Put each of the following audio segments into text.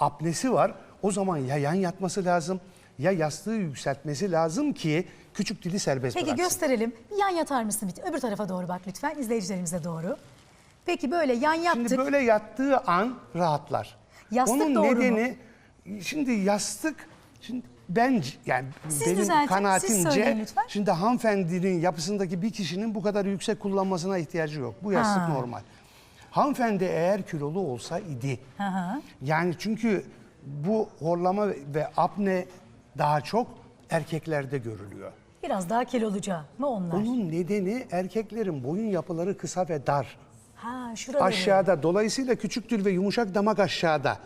apnesi var. O zaman ya yan yatması lazım ya yastığı yükseltmesi lazım ki küçük dili serbest Peki bıraksın. gösterelim. Bir yan yatar mısın? Bir- Öbür tarafa doğru bak lütfen. izleyicilerimize doğru. Peki böyle yan yattık. Şimdi böyle yattığı an rahatlar. Yastık Onun doğru mu? nedeni şimdi yastık şimdi ben yani Siz benim düzeltin, kanaatimce şimdi hanımefendinin yapısındaki bir kişinin bu kadar yüksek kullanmasına ihtiyacı yok. Bu yastık Ha. normal. Hanımefendi eğer kilolu olsa idi. Hı hı. Yani çünkü bu horlama ve apne daha çok erkeklerde görülüyor. Biraz daha kiloluca mı onlar? Onun nedeni erkeklerin boyun yapıları kısa ve dar. Ha şurada. Aşağıda. Dolayısıyla küçüktür ve yumuşak damak aşağıda.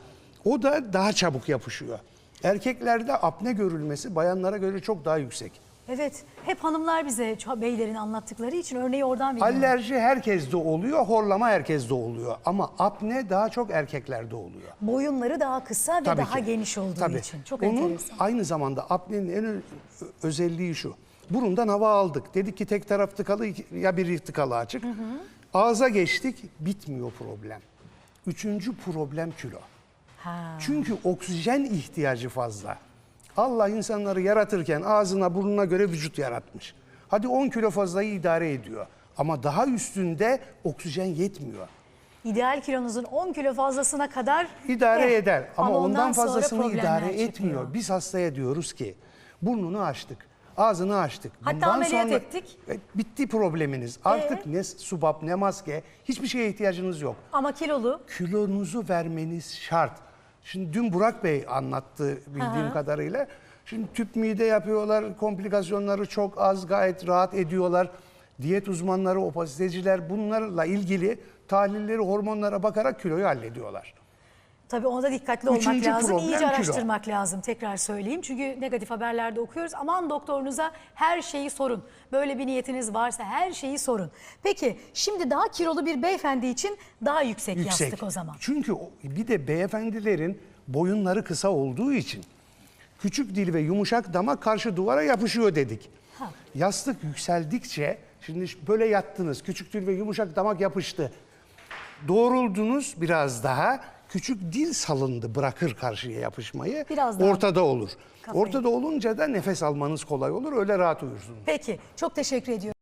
O da daha çabuk yapışıyor. Erkeklerde apne görülmesi bayanlara göre çok daha yüksek. Evet. Hep hanımlar bize beylerin anlattıkları için örneği oradan veriyorum. Allerji herkeste oluyor, horlama herkeste oluyor. Ama apne daha çok erkeklerde oluyor. Boyunları daha kısa ve Tabii daha ki. geniş olduğu Tabii. için. Çok Onun enteresan. aynı zamanda apnenin en özelliği şu. Burundan hava aldık. Dedik ki tek taraf tıkalı ya biri tıkalı açık. Ağza geçtik bitmiyor problem. Üçüncü problem kilo. Ha. Çünkü oksijen ihtiyacı fazla. Allah insanları yaratırken ağzına burnuna göre vücut yaratmış. Hadi 10 kilo fazlayı idare ediyor. Ama daha üstünde oksijen yetmiyor. İdeal kilonuzun 10 kilo fazlasına kadar İdare eh, eder ama, ondan ondan sonra fazlasını idare çıkıyor. etmiyor. Biz hastaya diyoruz ki burnunu açtık, ağzını açtık. Hatta ameliyat ettik. E, bitti probleminiz. Artık ne subap ne maske hiçbir şeye ihtiyacınız yok. Ama kilolu Kilonuzu vermeniz şart. Şimdi dün Burak Bey anlattı bildiğim kadarıyla. Şimdi tüp mide yapıyorlar, komplikasyonları çok az, gayet rahat ediyorlar. Diyet uzmanları, opasiteciler bunlarla ilgili tahlilleri, hormonlara bakarak kiloyu hallediyorlar. Tabii onda dikkatli olmak Üçüncü lazım. problem iyice kilo. araştırmak lazım. Tekrar söyleyeyim. Çünkü negatif haberlerde okuyoruz. Aman doktorunuza her şeyi sorun. Böyle bir niyetiniz varsa her şeyi sorun. Peki şimdi daha kilolu bir beyefendi için daha yüksek, Yüksek. yastık o zaman. Çünkü o- bir de beyefendilerin boyunları kısa olduğu için küçük dil ve yumuşak damak karşı duvara yapışıyor dedik. Ha. Yastık yükseldikçe şimdi böyle yattınız küçük dil ve yumuşak damak yapıştı. Doğruldunuz biraz daha küçük dil salındı bırakır karşıya yapışmayı. Biraz daha Ortada olur. kafayı. Ortada olunca da nefes almanız kolay olur öyle rahat uyursunuz. Peki çok teşekkür ediyorum.